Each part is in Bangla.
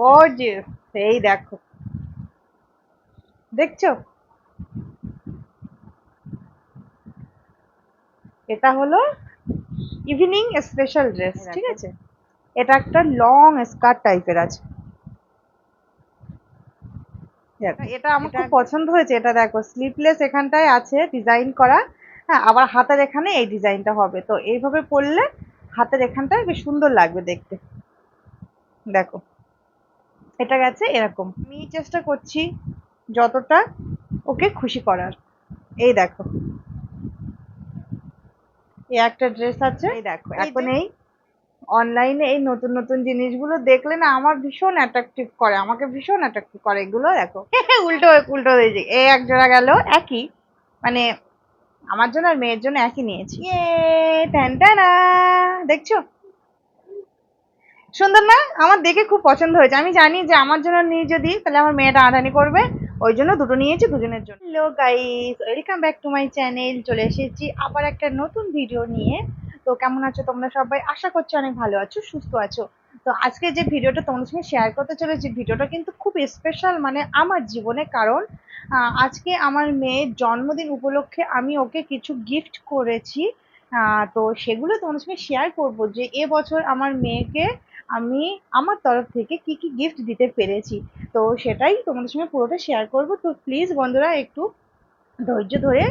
গর্জিয়াস এই দেখো। দেখছ? এটা হলো ইভিনিং স্পেশাল ড্রেস ঠিক আছে? এটা একটা লং স্কার্ট টাইপের আছে। এটা আমার খুব পছন্দ হয়েছে। এটা দেখো স্লিপলেস এখানটায় আছে ডিজাইন করা। হ্যাঁ আবার হাতের এখানে এই ডিজাইনটা হবে। তো এইভাবে পরলে হাতের এখানটায় বেশ সুন্দর লাগবে দেখতে। দেখো। এটা গেছে এরকম। আমি চেষ্টা করছি যতটা ওকে খুশি করার। এই দেখো। এই একটা ড্রেস আছে। এই দেখো এখন এই অনলাইনে এই নতুন নতুন জিনিসগুলো দেখলে না আমার ভীষণ অ্যাট্রাকটিভ করে। আমাকে ভীষণ অ্যাট্রাকটিভ করে। এগুলো দেখো। উল্টো উল্টো হয়ে যায় এই এক জোড়া গেল একই। মানে আমার জন্য আর মেয়ের জন্য একই নিয়েছি। ইয়ে দেখছ? সুন্দর না? আমার দেখে খুব পছন্দ হয়েছে। আমি জানি যে আমার জন্য নিয়ে যদি তাহলে আমার মেয়েটা আড়ানি করবে, ওই জন্য দুটো নিয়েছি, দুজনের জন্য। Hello guys welcome back to my channel চলে এসেছি আবার একটা নতুন ভিডিও নিয়ে। তো কেমন আছো তোমরা সবাই? আশা করছি অনেক ভালো আছো, সুস্থ আছো। তো আজকে যে ভিডিওটা তোমাদের সঙ্গে শেয়ার করতে চলেছি ভিডিওটা কিন্তু খুব স্পেশাল মানে আমার জীবনে। কারণ আজকে আমার মেয়ের জন্মদিন উপলক্ষে আমি ওকে কিছু গিফট করেছি। তো সেগুলো তোমাদের সঙ্গে শেয়ার করব যে এবছর আমার মেয়েকে আমি আমার তরফ থেকে কি কি গিফট দিতে পেরেছি, তো সেটাই তোমাদের সঙ্গে পুরোটা শেয়ার করব। তো প্লিজ বন্ধুরা একটু ধৈর্য ধরে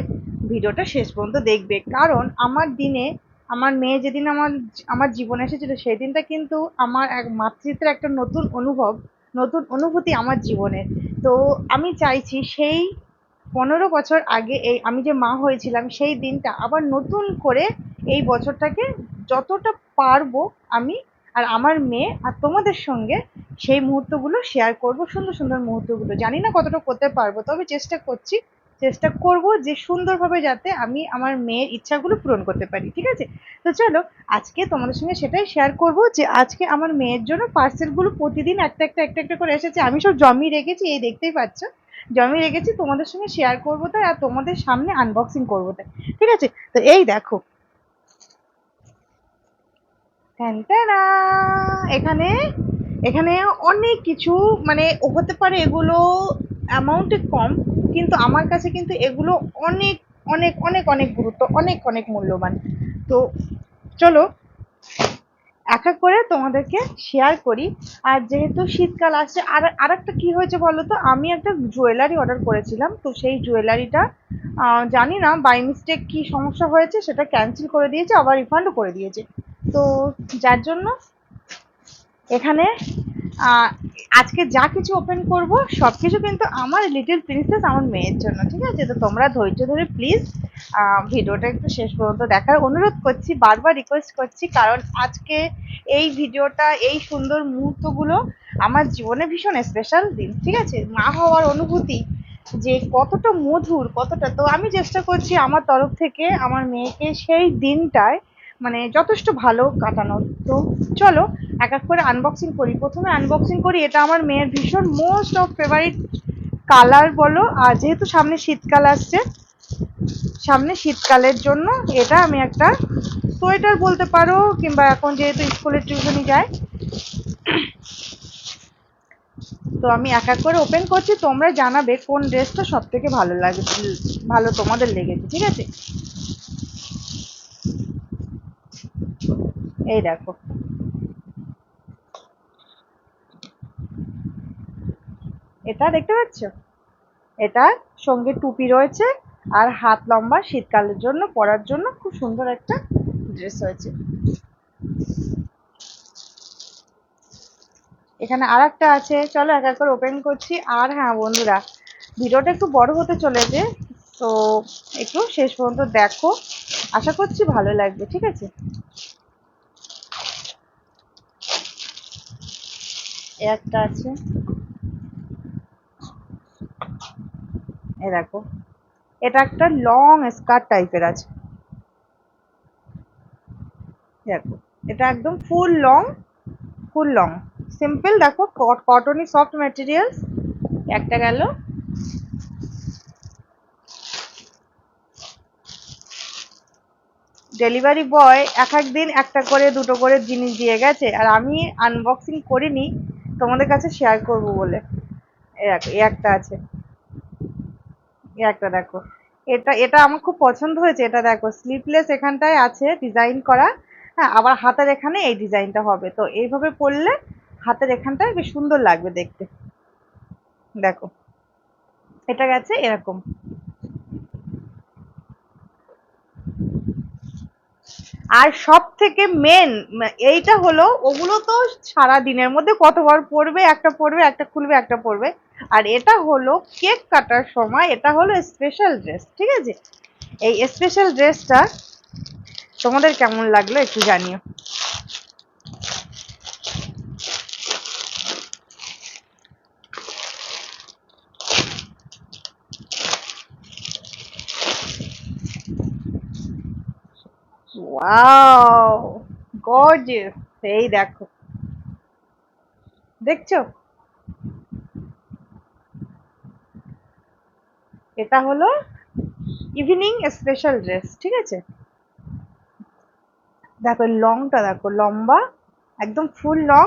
ভিডিওটা শেষ পর্যন্ত দেখবে। কারণ আমার দিনে আমার মেয়ে যেদিন আমার আমার জীবনে এসেছিল সেই দিনটা কিন্তু আমার এক মাতৃত্বের একটা নতুন অনুভব, নতুন অনুভূতি আমার জীবনে। তো আমি চাইছি সেই পনেরো বছর আগে এই আমি যে মা হয়েছিলাম, সেই দিনটা আবার নতুন করে এই বছরটাকে যতটা পারব আমি আর আমার মেয়ে আর তোমাদের সঙ্গে সেই মুহূর্তগুলো শেয়ার করব, সুন্দর সুন্দর মুহূর্তগুলো। জানি না কতটা করতে পারব, তবে চেষ্টা করছি, চেষ্টা করব যে সুন্দরভাবে যাতে আমি আমার মেয়ের ইচ্ছাগুলো পূরণ করতে পারি, ঠিক আছে? তো চলো, আজকে তোমাদের সঙ্গে সেটাই শেয়ার করব যে আজকে আমার মেয়ের জন্য পার্সেলগুলো প্রতিদিন একটা একটা একটা একটা করে এসেছে। আমি সব জমি রেখেছি, এই দেখতেই পাচ্ছ। জমি রেখেছি, তোমাদের সঙ্গে শেয়ার করব তাই, আর তোমাদের সামনে আনবক্সিং করব তাই, ঠিক আছে? তো এই দেখো! এখানে এখানে অনেক কিছু মানে হতে পারে এগুলো অ্যামাউন্টে কম, কিন্তু আমার কাছে কিন্তু এগুলো অনেক অনেক অনেক অনেক গুরুত্ব, অনেক অনেক মূল্যবান। তো চলো, এক এক করে তোমাদেরকে শেয়ার করি। আর যেহেতু শীতকাল আসছে, আর, আরেকটা কি হয়েছে বলো তো? আমি একটা জুয়েলারি অর্ডার করেছিলাম, তো সেই জুয়েলারিটা জানি না বাই মিস্টেক কি সমস্যা হয়েছে, সেটা ক্যান্সেল করে দিয়েছে, আবার রিফান্ডও করে দিয়েছে। তো যার জন্য এখানে আজকে যা কিছু ওপেন করব সব কিছু কিন্তু আমার লিটিল প্রিন্সেস আমার মেয়ের জন্য, ঠিক আছে? তো তোমরা ধৈর্য ধরে প্লিজ ভিডিওটা একটু শেষ পর্যন্ত দেখার অনুরোধ করছি, বারবার রিকোয়েস্ট করছি, কারণ আজকে এই ভিডিওটা, এই সুন্দর মুহূর্তগুলো আমার জীবনে ভীষণ স্পেশাল দিন, ঠিক আছে? মা হওয়ার অনুভূতি যে কতটা মধুর, কতটা, তো আমি চেষ্টা করছি আমার তরফ থেকে, আমার মেয়েকে সেই দিনটায় মানে যথেষ্ট ভালো কাটানোর। তো চলো, এক এক করে আনবক্সিং করি। প্রথমে আনবক্সিং করি, এটা আমার মেয়ের ভীষণ মোস্ট অফ ফেভারিট কালার বলো। আর যেহেতু সামনে শীতকাল আসছে, সামনে শীতকালের জন্য এটা আমি একটা সোয়েটার বলতে পারো, কিংবা এখন যেহেতু স্কুলে টিউশনি যায়। তো আমি এক এক করে ওপেন করছি। তোমরা জানাবে কোন ড্রেসটা সব থেকে ভালো লাগে ভালো তোমাদের লেগেছে, ঠিক আছে? এই দেখো। এটা দেখতে পাচ্ছ? এটা সঙ্গে টুপি রয়েছে আর হাত লম্বা শীতকালের জন্য, পরার জন্য খুব সুন্দর একটা ড্রেস হয়েছে। এখানে আর একটা আছে। চলো এক এক করে ওপেন করছি। আর হ্যাঁ বন্ধুরা, ভিডিওটা একটু বড় হতে চলেছে, তো একটু শেষ পর্যন্ত দেখো। আশা করছি ভালো লাগবে, ঠিক আছে? একটা আছে। এ দেখো, এটা একটা লং স্কার্ট টাইপের আছে। দেখো, এটা একদম full long full long simple দেখো কটনই সফট ম্যাটেরিয়ালস একটা গেল। ডেলিভারি বয় এক একদিন একটা করে, দুটো করে জিনিস দিয়ে গেছে। আর আমি আনবক্সিং করিনি। তোমাদের কাছে শেয়ার করব বলে। এই একটা আছে। এই একটা দেখো। এটা এটা আমার খুব পছন্দ হয়েছে। এটা দেখো স্লিপলেস এখানটায় আছে ডিজাইন করা। হ্যাঁ আবার হাতের এখানে এই ডিজাইনটা হবে। তো এইভাবে পরলে হাতের এখানটায় বেশ সুন্দর লাগবে দেখতে। দেখো, এটা গেছে এরকম। আর সব থেকে মেন এইটা হলো ওগুলো তো সারা দিনের মধ্যে কতবার পড়বে, একটা পড়বে, একটা খুলবে, একটা পড়বে। আর এটা হলো কেক কাটার সময়, এটা হলো স্পেশাল ড্রেস ঠিক আছে? এই স্পেশাল ড্রেসটা তোমাদের কেমন লাগল একটু জানিও। ওয়াও গর্জিয়াস এই দেখো। দেখছ? এটা হলো ইভিনিং স্পেশাল ড্রেস ঠিক আছে? দেখো লংটা দেখো, লম্বা, একদম ফুল লং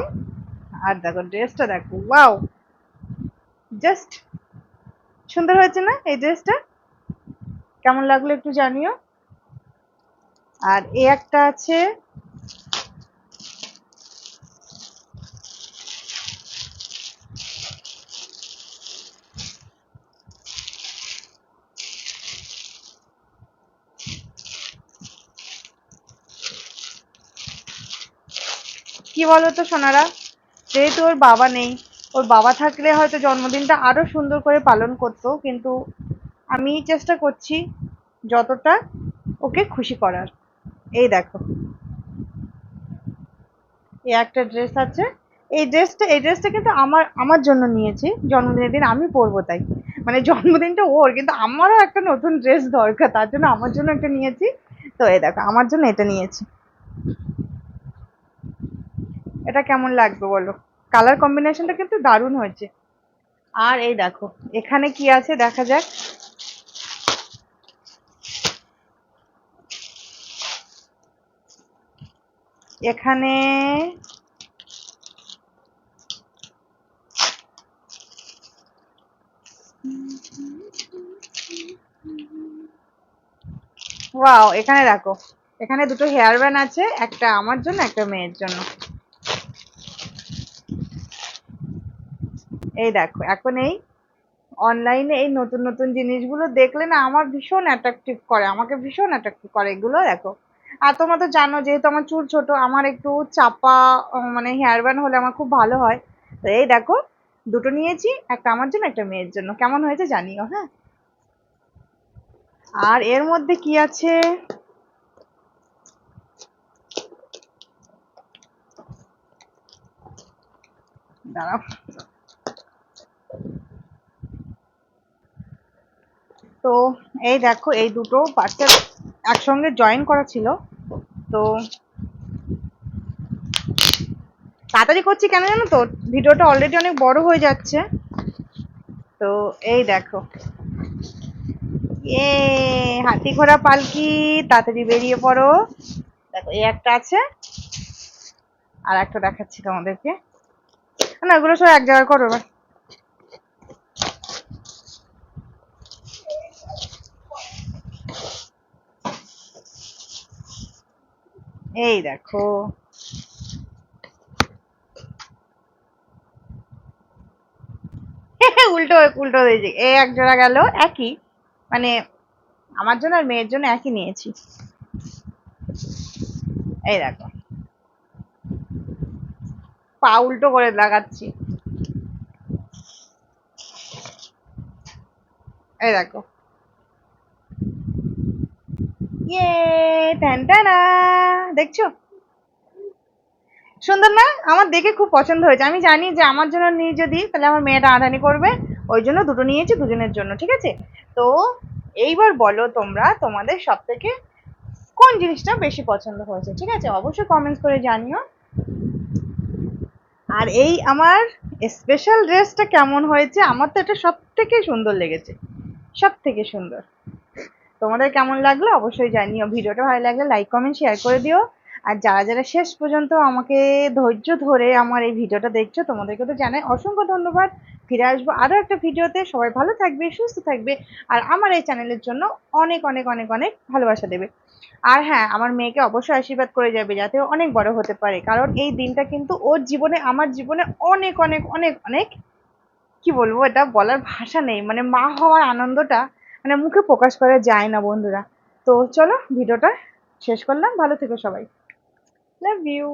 আর দেখো ড্রেসটা দেখো ওয়াও জাস্ট সুন্দর হয়েছে না এই ড্রেসটা কেমন লাগল একটু জানিও। আর এ একটা আছে। কি বলতো সোনারা? যেহেতু ওর বাবা নেই, ওর বাবা থাকলে হয়তো জন্মদিনটা আরও সুন্দর করে পালন করতো, কিন্তু আমি চেষ্টা করছি যতটা ওকে খুশি করার। এই দেখো। এই একটা ড্রেস আছে। এই ড্রেসটা এই ড্রেসটা কিন্তু আমার আমার জন্য নিয়েছি। জন্মদিনের দিন আমি পরবো তাই। মানে জন্মদিনটা ওর, কিন্তু আমারও একটা নতুন ড্রেস দরকার, তার জন্য আমার জন্য একটা নিয়েছি। তো এই দেখো, আমার জন্য এটা নিয়েছি। এটা কেমন লাগবে বলো? কালার কম্বিনেশনটা কিন্তু দারুণ হয়েছে। আর এই দেখো, এখানে কি আছে দেখা যাক। এখানে ওয়াও, এখানে দেখো এখানে দুটো হেয়ার ব্যান্ড আছে, একটা আমার জন্য, একটা মেয়ের জন্য। এই দেখো, এখন এই অনলাইনে এই নতুন নতুন জিনিসগুলো দেখলে না, আমার ভীষণ অ্যাট্রাকটিভ করে, আমাকে ভীষণ অ্যাট্রাকটিভ করে, এগুলো দেখো। আর তোমরা তো জানো, যেহেতু আমার চুল ছোট, আমার একটু চাপা মানে হেয়ার ব্যান্ড হলে আমার খুব ভালো হয়। তো এই দেখো, দুটো নিয়েছি, একটা আমার জন্য, একটা মেয়ের জন্য। কেমন হয়েছে জানিও হ্যাঁ? আর এর মধ্যে কি আছে? দাঁড়াও। তো এই দেখো, এই দুটো পার্সেল একসঙ্গে জয়েন করা ছিল। তো তাড়াতাড়ি করছি কেন জানো তো? ভিডিওটা অলরেডি অনেক বড় হয়ে যাচ্ছে। তো এই দেখো। এ হাতি ঘোড়া পালকি, তাড়াতাড়ি বেরিয়ে পড়ো। দেখো, এই একটা আছে। আর একটা দেখাচ্ছি তোমাদেরকে। না, এগুলো সব এক জায়গায় করো এবার। এই দেখো। উল্টো উল্টো হয়েছে এ এক জোড়া গেল, একই। মানে আমার জন্য আর মেয়ের জন্য একই নিয়েছি। এই দেখো। পা উল্টো করে লাগাচ্ছি। এই দেখো। ইয়ে দেখছ? সুন্দর না? আমার দেখে খুব পছন্দ হয়েছে। আমি জানি যে আমার জন্য নিয়ে যদি, তাহলে আমার মেয়েটা আড়ানি করবে। ওই জন্য দুটো নিয়েছি দুজনের জন্য, ঠিক আছে? তো এইবার বলো তোমরা, তোমাদের সব থেকে কোন জিনিসটা বেশি পছন্দ হয়েছে, ঠিক আছে? অবশ্যই কমেন্টস করে জানিও। আর এই আমার স্পেশাল ড্রেসটা কেমন হয়েছে? আমার তো এটা সব থেকে সুন্দর লেগেছে। সব থেকে সুন্দর। তোমাদের কেমন লাগল অবশ্যই জানিও। ভিডিওটা ভালো লাগলে লাইক কমেন্ট শেয়ার করে দিও। আর যারা যারা শেষ পর্যন্ত আমাকে ধৈর্য ধরে আমার এই ভিডিওটা দেখছ তোমাদেরকে তো জানাই অসংখ্য ধন্যবাদ। ফিরে আসব আরও একটা ভিডিওতে। সবাই ভালো থাকবে, সুস্থ থাকবে। আর আমার এই চ্যানেলের জন্য অনেক অনেক অনেক অনেক ভালোবাসা দেবে। আর হ্যাঁ আমার মেয়েকে অবশ্যই আশীর্বাদ করে যাবে যাতে অনেক বড় হতে পারে। কারণ এই দিনটা কিন্তু ওর জীবনে, আমার জীবনে অনেক অনেক অনেক অনেক কি বলব, এটা বলার ভাষা নেই। মানে মা হওয়ার আনন্দটা মানে মুখে প্রকাশ করা যায় না বন্ধুরা। তো চলো, ভিডিওটা শেষ করলাম। ভালো থেকো সবাই। Love you